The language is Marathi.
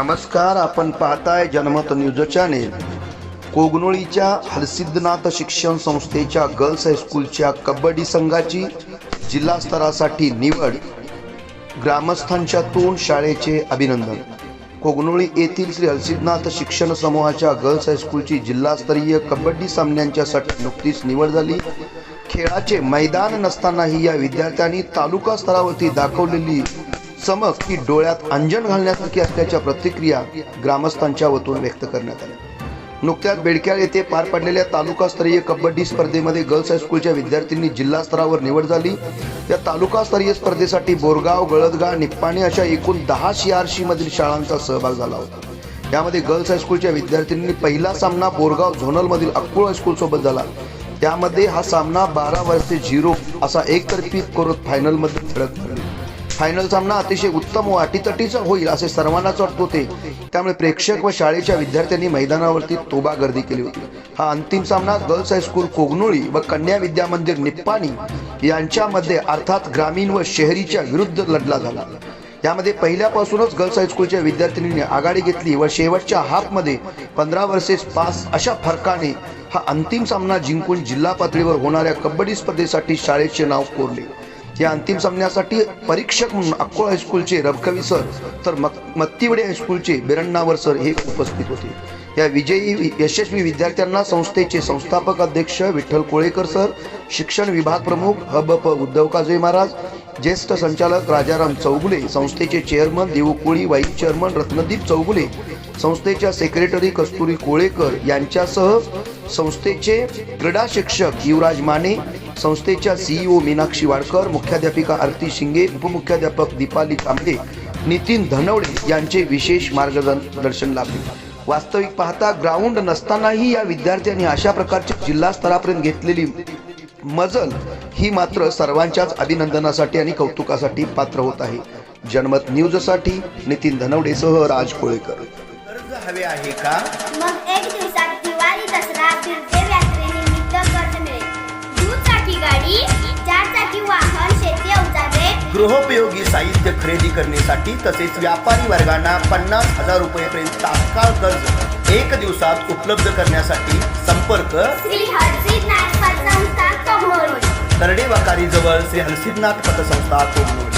नमस्कार आपण पाहताय जनमत न्यूज चॅनेल. कोगनोळीच्या हरसिद्धनाथ शिक्षण संस्थेच्या गर्ल्स हायस्कूलच्या कबड्डी संघाची जिल्हा स्तरासाठी निवड. ग्रामस्थांच्यातून शाळेचे अभिनंदन. कोगनोळी येथील श्री हरसिद्धनाथ शिक्षण समूहाच्या गर्ल्स हायस्कूलची जिल्हास्तरीय कबड्डी सामन्यांच्यासाठी नुकतीच निवड झाली. खेळाचे मैदान नसतानाही या विद्यार्थ्यांनी तालुका स्तरावरती दाखवलेली चमक ही डोळ्यात अंजन घालण्यासारखी असल्याच्या प्रतिक्रिया ग्रामस्थांच्या वतून व्यक्त करण्यात आल्या. नुकत्याच बेडक्याळ येथे पार पडलेल्या तालुकास्तरीय कबड्डी स्पर्धेमध्ये गर्ल्स हायस्कूलच्या विद्यार्थ्यांनी जिल्हा स्तरावर निवड झाली. या तालुकास्तरीय स्पर्धेसाठी बोरगाव गळदगाव निप्पाणी अशा एकूण दहा सीआरसी मधील शाळांचा सहभाग झाला होता. यामध्ये गर्ल्स हायस्कूलच्या विद्यार्थ्यांनी पहिला सामना बोरगाव झोनलमधील अक्कुळ हायस्कूलसोबत झाला. त्यामध्ये हा सामना बारा वर्षे झिरो असा एकतर्फी करत फायनलमध्ये धडक फायनल सामना अतिशय उत्तम व अटीतटीचा होईल असे सर्वांनाच वाटत होते. त्यामुळे प्रेक्षक व शाळेच्या विद्यार्थ्यांनी मैदानावरती तोबा गर्दी केली होती. हा अंतिम सामना गर्ल्स हायस्कूल कोगनोळी व कन्या विद्या मंदिर निप्पाणी यांच्यामध्ये अर्थात ग्रामीण व शहरीच्या विरुद्ध लढला झाला. यामध्ये पहिल्यापासूनच गर्ल्स हायस्कूलच्या विद्यार्थिनींनी आघाडी घेतली व शेवटच्या हाफमध्ये पंधरा वर्सेस पाच अशा फरकाने हा अंतिम सामना जिंकून जिल्हा पातळीवर होणाऱ्या कबड्डी स्पर्धेसाठी शाळेचे नाव कोरले. या अंतिम सामन्यासाठी परीक्षक म्हणून अक्कोळ हायस्कूलचे रबकवी सर तर मक- मत्तीवडे हायस्कूलचे बिरण्णावर सर हे उपस्थित होते. या विजयी यशस्वी विद्यार्थ्यांना संस्थेचे संस्थापक अध्यक्ष विठ्ठल कोळेकर सर शिक्षण विभाग प्रमुख हबप उद्धव काजळे महाराज ज्येष्ठ संचालक राजाराम चौगुले संस्थेचे chairman Deu Koli vice chairman Ratnadeep Chougule संस्थेच्या सेक्रेटरी कस्तुरी कोळेकर यांच्यासह संस्थेचे क्रीडा शिक्षक युवराज माने संस्थेच्या सीईओ मीनाक्षी वाडकर मुख्याध्यापिका आरती शिंगे उपमुख्याध्यापक दीपाली तांबे नितीन धनवडे यांचे विशेष मार्गदर्शन लाभले. वास्तविक पाहता ग्राउंड नसतानाही या विद्यार्थ्यांनी अशा प्रकारची जिल्हा स्तरापर्यंत घेतलेली मजल ही मात्र सर्वांच्याच अभिनंदनासाठी आणि कौतुकासाठी पात्र होत आहे. जनमत न्यूजसाठी नितीन धनवडेसह राज कोळेकर. कर्ज हवे आहे का? मग एक दिवसात दिवाळी दसरा गृहोपयोगी साहित्य खरेदी करण्यासाठी तसेच व्यापारी वर्गांना पन्नास हजार रुपयेपर्यंत तात्काळ कर्ज एक दिवसात उपलब्ध करण्यासाठी संपर्क तरडे वाकारी जवळ श्री हलसिद्धनाथ पतसंस्था कोगनोळी